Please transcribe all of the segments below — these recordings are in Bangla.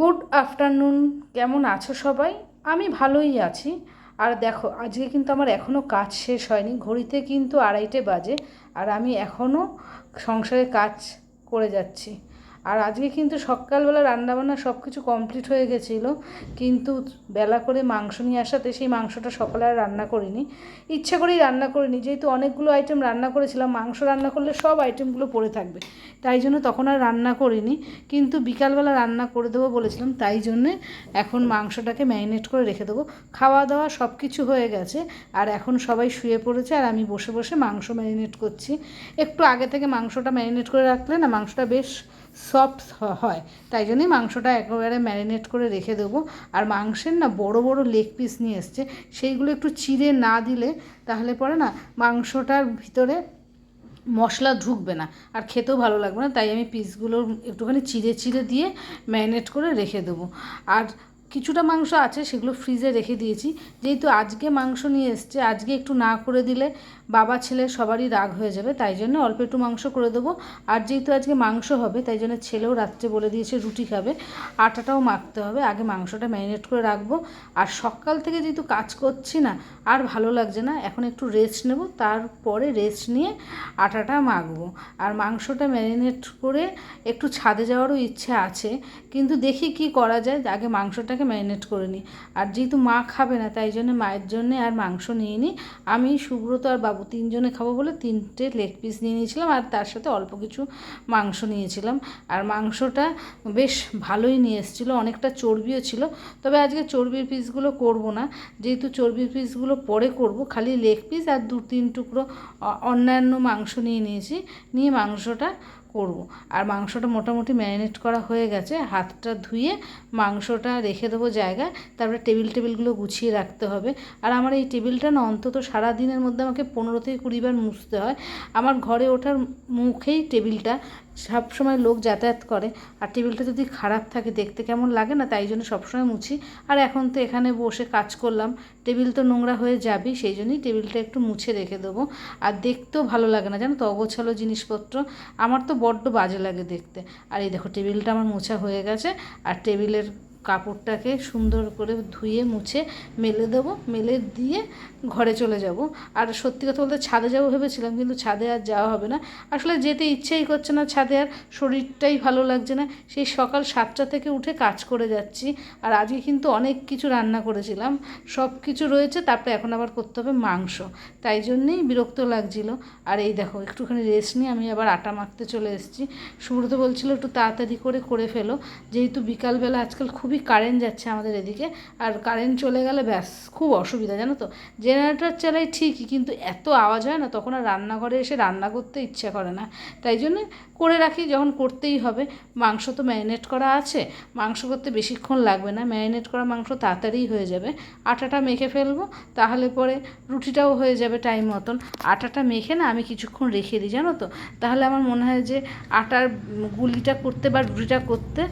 গুড আফটারনুন কেমন আছো সবাই? আমি ভালোই আছি। আর দেখো, আজকে কিন্তু আমার এখনও কাজ শেষ হয়নি। ঘড়িতে কিন্তু আড়াইটে বাজে। আর আমি এখনও সংসারে কাজ করে যাচ্ছি। আর আজকে কিন্তু সকালবেলা রান্নাবান্না সব কিছু কমপ্লিট হয়ে গেছিল, কিন্তু বেলা করে মাংস নিয়ে আসাতে সেই মাংসটা সকালে আর রান্না করিনি। ইচ্ছা করেই রান্না করিনি, যেহেতু অনেকগুলো আইটেম রান্না করেছিলাম, মাংস রান্না করলে সব আইটেমগুলো পড়ে থাকবে, তাই জন্য তখন আর রান্না করিনি। কিন্তু বিকালবেলা রান্না করে দেবো বলেছিলাম, তাই জন্যে এখন মাংসটাকে ম্যারিনেট করে রেখে দেবো। খাওয়া দাওয়া সব কিছু হয়ে গেছে, আর এখন সবাই শুয়ে পড়েছে, আর আমি বসে বসে মাংস ম্যারিনেট করছি। একটু আগে থেকে মাংসটা ম্যারিনেট করে রাখলে না, মাংসটা বেশ সফট হয়। তাই জন্যই মাংসটা একেবারে ম্যারিনেট করে রেখে দেবো। আর মাংসের না বড় বড় লেগ পিস নিয়ে এসছে, সেইগুলো একটু চিড়ে না দিলে তাহলে পরে না মাংসটার ভিতরে মশলা ঢুকবে না। আর খেতেও ভালো লাগবে না, তাই আমি পিসগুলো একটুখানি চিড়ে চিড়ে দিয়ে ম্যারিনেট করে রেখে দেবো। আর কিছুটা মাংস আছে, সেগুলো ফ্রিজে রেখে দিয়েছি। যেহেতু আজকে মাংস নিয়ে এসছে, আজকে একটু না করে দিলে বাবা, ছেলে সবারই রাগ হয়ে যাবে, তাই জন্য অল্প একটু মাংস করে দেবো। আর যেহেতু আজকে মাংস হবে, তাই জন্য ছেলেও রাত্রে বলে দিয়েছে রুটি খাবে, আটাটাও মাখতে হবে, আগে মাংসটা ম্যারিনেট করে রাখব। আর সকাল থেকে যেহেতু কাজ করছি না, আর ভালো লাগছে না, এখন একটু রেস্ট নেব, তারপরে রেস্ট নিয়ে আটাটা মাখবো। আর মাংসটা ম্যারিনেট করে একটু ছাদে যাওয়ারও ইচ্ছে আছে, কিন্তু দেখি কি করা যায়, আগে মাংসটাকে ম্যারিনেট করে নিই। আর যেহেতু মা খাবে না, তাই জন্য মায়ের জন্যে আর মাংস নিয়ে নিই। আমি সুব্রত আর বাবু তিনজনে খাব বলে তিনটে লেগ পিস নিয়ে নিয়েছিলাম আর তার সাথে অল্প কিছু মাংস নিয়েছিলাম। আর মাংসটা বেশ ভালোই নিয়ে এসেছিল, অনেকটা চর্বিও ছিল। তবে আজকে চর্বির পিসগুলো করব না। যেহেতু চর্বির পিসগুলো পরে করব, খালি লেগ পিস আর দু তিন টুকরো অন্যান্য মাংস নিয়ে নিয়েছি। নিয়ে মাংসটা করব। আর মাংসটা মোটামুটি ম্যারিনেট করা হয়ে গেছে। হাতটা ধুয়ে মাংসটা রেখে দেবো জায়গায়। তারপরে টেবিল টেবিলগুলো গুছিয়ে রাখতে হবে। আর আমার এই টেবিলটা না, অন্তত সারা দিনের মধ্যে আমাকে পনেরো থেকে কুড়ি বার মুছতে হয়। আমার ঘরে ওঠার মুখেই টেবিলটা সব সময় লোক যাতায়াত করে। আর টেবিলটা যদি খারাপ থাকে, দেখতে কেমন লাগে না, তাই জন্য সবসময় মুছি। আর এখন তো এখানে বসে কাজ করলাম। টেবিল তো নোংরা হয়ে যাবে সেই জন্যই টেবিলটা একটু মুছে রেখে দেবো। আর দেখতেও ভালো লাগে না, জানো তো, অগোছালো জিনিসপত্র। আমার তো বড্ড বাজে লাগে দেখতে। আর এই দেখো, টেবিলটা আমার মোছা হয়ে গেছে। আর টেবিলের কাপড়টাকে সুন্দর করে ধুয়ে, মুছে, মেলে দেবো। মেলে দিয়ে ঘরে চলে যাব। আর সত্যি কথা বলতে ছাদে যাব ভেবেছিলাম, কিন্তু ছাদে আর যাওয়া হবে না। আসলে যেতে ইচ্ছেই করছে না ছাদে, আর শরীরটাই ভালো লাগছে না। সেই সকাল সাতটা থেকে উঠে কাজ করে যাচ্ছি। আর আজকে কিন্তু অনেক কিছু রান্না করেছিলাম। সব কিছু রয়েছে, তারপরে এখন আবার করতে হবে মাংস। তাই জন্যেই বিরক্ত লাগছিল। আর এই দেখো, একটুখানি রেস্ট নিয়ে আমি আবার আটা মাখতে চলে এসেছি। সুব্রত বলছিল, একটু তাড়াতাড়ি করে করে ফেলো। যেহেতু বিকালবেলা আজকাল খুবই কারেন্ট যাচ্ছে আমাদের এদিকে। আর কারেন্ট চলে গেলে ব্যাস, খুব অসুবিধা, জানো তো? জেনারেটর চালাই ঠিকই, কিন্তু এত আওয়াজ হয় না, তখন আর রান্নাঘরে এসে রান্না করতে ইচ্ছা করে না। তাই জন্য করে রাখি, যখন করতেই হবে। মাংস তো ম্যারিনেট করা আছে, মাংস করতে বেশিক্ষণ লাগবে না। ম্যারিনেট করা মাংস তাড়াতাড়ি হয়ে যাবে। আটাটা মেখে ফেলব, তাহলে পরে রুটিটাও হয়ে যাবে টাইম মতন। আটাটা মেখে না আমি কিছুক্ষণ রেখে দিই, জানো তো? তাহলে আমার মনে হয় যে আটার গুলিটা করতে বা রুটিটা করতে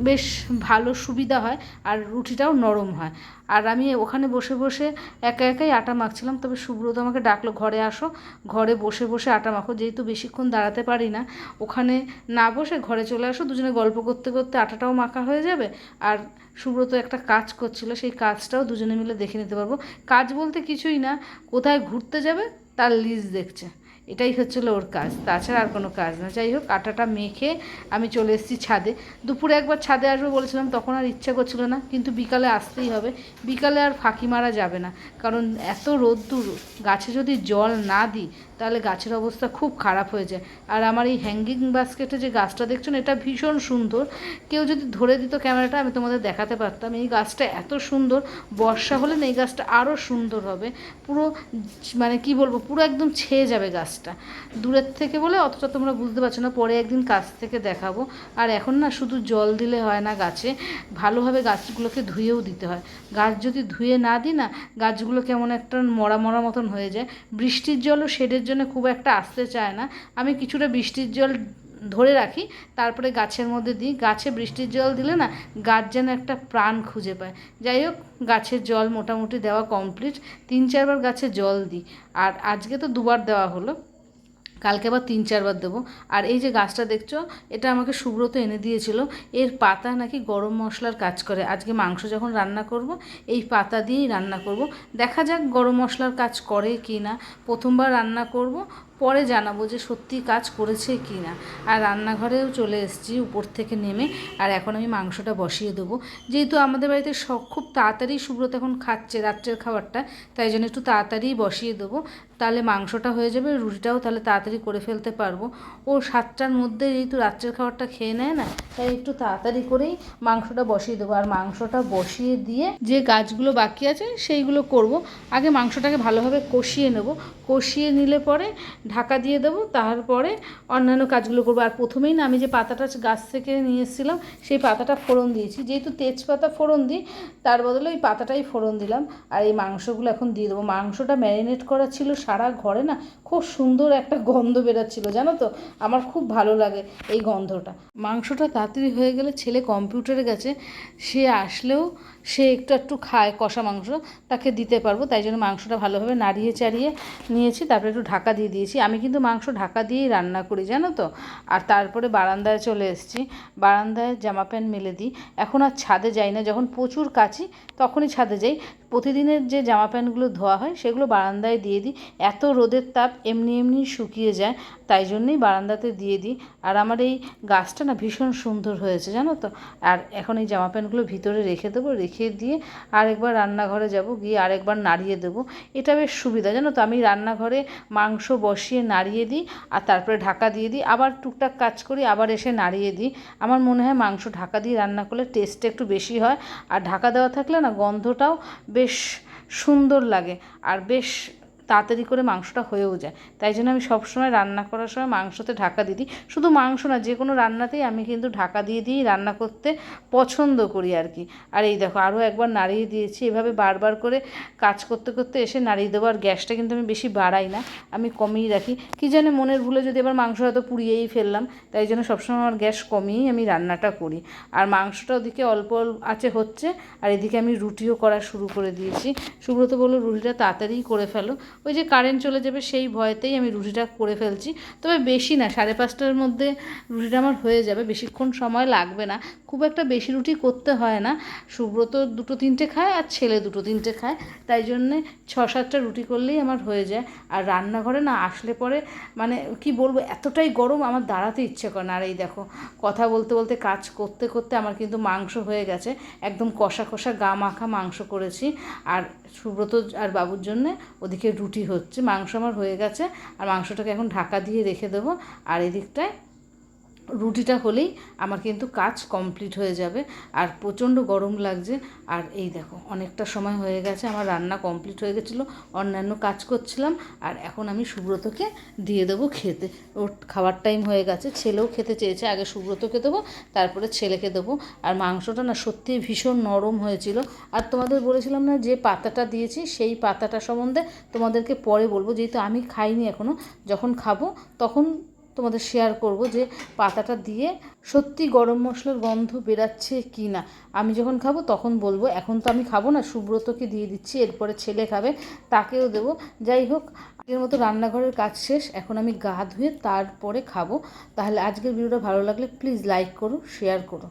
বেশ ভালো সুবিধা হয় আর রুটিটাও নরম হয়। আর আমি ওখানে বসে বসে একা একাই আটা মাখছিলাম, তবে সুব্রত আমাকে ডাকলো, ঘরে আসো। ঘরে বসে বসে আটা মাখো, যেহেতু বেশিক্ষণ দাঁড়াতে পারি না। ওখানে না বসে ঘরে চলে আসো, দুজনে গল্প করতে করতে আটাটাও মাখা হয়ে যাবে। আর সুব্রত একটা কাজ করছিল, সেই কাজটাও দুজনে মিলে দেখে নিতে পারব। কাজ বলতে কিছুই না, কোথায় ঘুরতে যাবে তার লিস্ট দেখছে। এটাই হচ্ছিল ওর কাজ। তাছাড়া আর কোনো কাজ না। যাই হোক, আটাটা মেখে আমি চলে এসেছি ছাদে। দুপুরে একবার ছাদে আসব বলেছিলাম, তখন আর ইচ্ছা করছিল না, কিন্তু বিকালে আসতেই হবে। বিকালে আর ফাঁকি মারা যাবে না। কারণ এত রোদ্দুর, গাছে যদি জল না দিই, তাহলে গাছের অবস্থা খুব খারাপ হয়ে যায়। আর আমার এই হ্যাঙ্গিং বাস্কেটে যে গাছটা দেখছেন এটা ভীষণ সুন্দর। কেউ যদি ধরে দিত ক্যামেরাটা, আমি তোমাদের দেখাতে পারতাম। এই গাছটা এত সুন্দর, বর্ষা হলে না এই গাছটা আরও সুন্দর হবে। পুরো মানে কি বলব, পুরো একদম ছেয়ে যাবে গাছটা দূরের থেকে বলে অতটা তোমরা বুঝতে পারছ না, পরে একদিন কাছ থেকে দেখাবো। আর এখন না শুধু জল দিলে হয় না গাছে, ভালোভাবে গাছগুলোকে ধুয়েও দিতে হয়। গাছ যদি ধুয়ে না দিই না, গাছগুলো কেমন একটা মরা মরা মতন হয়ে যায়। বৃষ্টির জলও শেডের জন্য খুব একটা আসতে চায় না। আমি কিছুটা বৃষ্টির জল ধরে রাখি, তারপরে গাছের মধ্যে দিই। গাছে বৃষ্টির জল দিলে না, গাছ যেন একটা প্রাণ খুঁজে পায়। যাই হোক, গাছের জল মোটামুটি দেওয়া কমপ্লিট তিন চারবার গাছে জল দিই। আর আজকে তো দুবার দেওয়া হলো। কালকে আবার তিন চারবার দেবো। আর এই যে গাছটা দেখছ, এটা আমাকে সুব্রত এনে দিয়েছিল। এর পাতা নাকি গরম মশলার কাজ করে। আজকে মাংস যখন রান্না করব, এই পাতা দিয়েই রান্না করব। দেখা যাক গরম মশলার কাজ করে কি না প্রথমবার রান্না করব পরে জানাব যে সত্যি কাজ করেছে কি না। আর রান্নাঘরেও চলে এসেছি, উপর থেকে নেমে। আর এখন আমি মাংসটা বসিয়ে দেবো। যেহেতু আমাদের বাড়িতে সব খুব তাড়াতাড়ি সুব্রত এখন খাচ্ছে রাত্রের খাবারটা, তাই জন্য একটু তাড়াতাড়ি বসিয়ে দেবো। তাহলে মাংসটা হয়ে যাবে, রুটিটাও তাহলে তাড়াতাড়ি করে ফেলতে পারব। ও সাতটার মধ্যে যেহেতু রাত্রের খাবারটা খেয়ে নেয় না, তাই একটু তাড়াতাড়ি করেই মাংসটা বসিয়ে দেবো। আর মাংসটা বসিয়ে দিয়ে যে গাছগুলো বাকি আছে, সেইগুলো করব। আগে মাংসটাকে ভালোভাবে কষিয়ে নেব। কষিয়ে নিলে পরে ঢাকা দিয়ে দেবো, তারপরে অন্যান্য কাজগুলো করব। আর প্রথমেই না, আমি যে পাতাটা গাছ থেকে নিয়ে এসেছিলাম, সেই পাতাটা ফোড়ন দিয়েছি। যেহেতু তেজপাতা ফোড়ন দিই, তার বদলে ওই পাতাটাই ফোড়ন দিলাম। আর এই মাংসগুলো এখন দিয়ে দেবো। মাংসটা ম্যারিনেট করা ছিল সারা ঘরে না, খুব সুন্দর একটা গন্ধ বেরাচ্ছিল, জানো তো? আমার খুব ভালো লাগে এই গন্ধটা। মাংসটা তাড়াতাড়ি হয়ে গেলে ছেলে কম্পিউটারে গেছে, সে আসলেও সে একটু একটু খায় কষা মাংস, তাকে দিতে পারব। তাই জন্য মাংসটা ভালোভাবে নাড়িয়ে চাড়িয়ে নিয়েছি, তারপরে একটু ঢাকা দিয়ে দিয়েছি। আমি কিন্তু মাংস ঢাকা দিয়েই রান্না করি, জানো তো? আর তারপরে বারান্দায় চলে এসেছি। বারান্দায় জামা প্যান্ট মেলে দিই। এখন আর ছাদে যাই না, যখন প্রচুর কাছি তখনই ছাদে যাই। প্রতিদিনের যে জামা প্যান্টগুলো ধোয়া হয়, সেগুলো বারান্দায় দিয়ে দিই। এত রোদের তাপ এমনি এমনি শুকিয়ে যায়, তাই জন্যই বারান্দাতে দিয়ে দিই। আর আমার এই গাছটা না ভীষণ সুন্দর হয়েছে, জানো তো? আর এখন এই জামা প্যান্টগুলো ভিতরে রেখে দেবো, রেখে দিয়ে আরেকবার রান্নাঘরে যাব, গিয়ে আরেকবার নাড়িয়ে দেবো। এটা বেশ সুবিধা, জানো তো? আমি রান্নাঘরে মাংস বসিয়ে নাড়িয়ে দিই আর তারপরে ঢাকা দিয়ে দিই। আবার টুকটাক কাজ করি, আবার এসে নাড়িয়ে দিই। আমার মনে হয় মাংস ঢাকা দিয়ে রান্না করলে টেস্টটা একটু বেশি হয়। আর ঢাকা দেওয়া থাকলে না গন্ধটাও বেশ সুন্দর লাগে। আর বেশ তাড়াতাড়ি করে মাংসটা হয়েও যায়। তাই জন্য আমি সবসময় রান্না করার সময় মাংসতে ঢাকা দিয়ে দিই। শুধু মাংস না, যে কোনো রান্নাতেই আমি কিন্তু ঢাকা দিয়ে দিয়েই রান্না করতে পছন্দ করি আর কি। আর এই দেখো, আরও একবার নাড়িয়ে দিয়েছি। এভাবে বারবার করে কাজ করতে করতে এসে নাড়িয়ে দেবো। আর গ্যাসটা কিন্তু আমি বেশি বাড়াই না, আমি কমিয়ে রাখি। কী জানে মনের ভুলে যদি আবার মাংস হয়তো পুড়িয়েই ফেললাম, তাই জন্য সবসময় আমার গ্যাস কমিয়েই আমি রান্নাটা করি। আর মাংসটা ওদিকে অল্প আছে, হচ্ছে। আর এদিকে আমি রুটিও করা শুরু করে দিয়েছি। সুব্রত বলল, রুটিটা তাড়াতাড়ি করে ফেলো। ওই যে কারেন্ট চলে যাবে সেই ভয়তেই আমি রুটিটা করে ফেলছি। তবে বেশি না, সাড়ে পাঁচটার মধ্যে রুটিটা আমার হয়ে যাবে, বেশিক্ষণ সময় লাগবে না। খুব একটা বেশি রুটি করতে হয় না। সুব্রত দুটো তিনটে খায় আর ছেলে দুটো তিনটে খায়। তাই জন্যে ছ সাতটা রুটি করলেই আমার হয়ে যায়। আর রান্নাঘরে না আসলে পরে মানে কি বলব, এতটাই গরম আমার দাঁড়াতে ইচ্ছে করে না। আর এই দেখো, কথা বলতে বলতে, কাজ করতে করতে আমার কিন্তু মাংস হয়ে গেছে। একদম কষা কষা গা মাখা মাংস করেছি। আর সুব্রত আর বাবুর জন্যে ওদিকে রুটি হচ্ছে মাংস আমার হয়ে গেছে আর মাংসটাকে এখন ঢাকা দিয়ে রেখে দেবো। আর এদিকটায় রুটিটা হলেই আমার কিন্তু কাজ কমপ্লিট হয়ে যাবে। আর প্রচণ্ড গরম লাগছে। আর এই দেখো, অনেকটা সময় হয়ে গেছে। আমার রান্না কমপ্লিট হয়ে গেছিল। অন্যান্য কাজ করছিলাম। আর এখন আমি সুব্রতকে দিয়ে দেবো খেতে। ওর খাবার টাইম হয়ে গেছে। ছেলেও খেতে চেয়েছে। আগে সুব্রতকে দেবো, তারপরে ছেলেকে দেবো। আর মাংসটা না সত্যিই ভীষণ নরম হয়েছিল। আর তোমাদের বলেছিলাম না যে পাতাটা দিয়েছি, সেই পাতাটা সম্বন্ধে তোমাদেরকে পরে বলব। যেহেতু আমি খাইনি এখনও যখন খাব তখন তোমাদের শেয়ার করব যে পাতাটা দিয়ে সত্যি গরম মশলার গন্ধ বেরাচ্ছে কি না আমি যখন খাব তখন বলব, এখন তো আমি খাব না, সুব্রতকে দিয়ে দিচ্ছি, এরপরে ছেলে খাবে, তাকেও দেবো। যাই হোক, আগের মতো রান্নাঘরের কাজ শেষ, এখন আমি গা ধুয়ে তারপরে খাব। তাহলে আজকের ভিডিওটা ভালো লাগলে প্লিজ লাইক করো শেয়ার করো।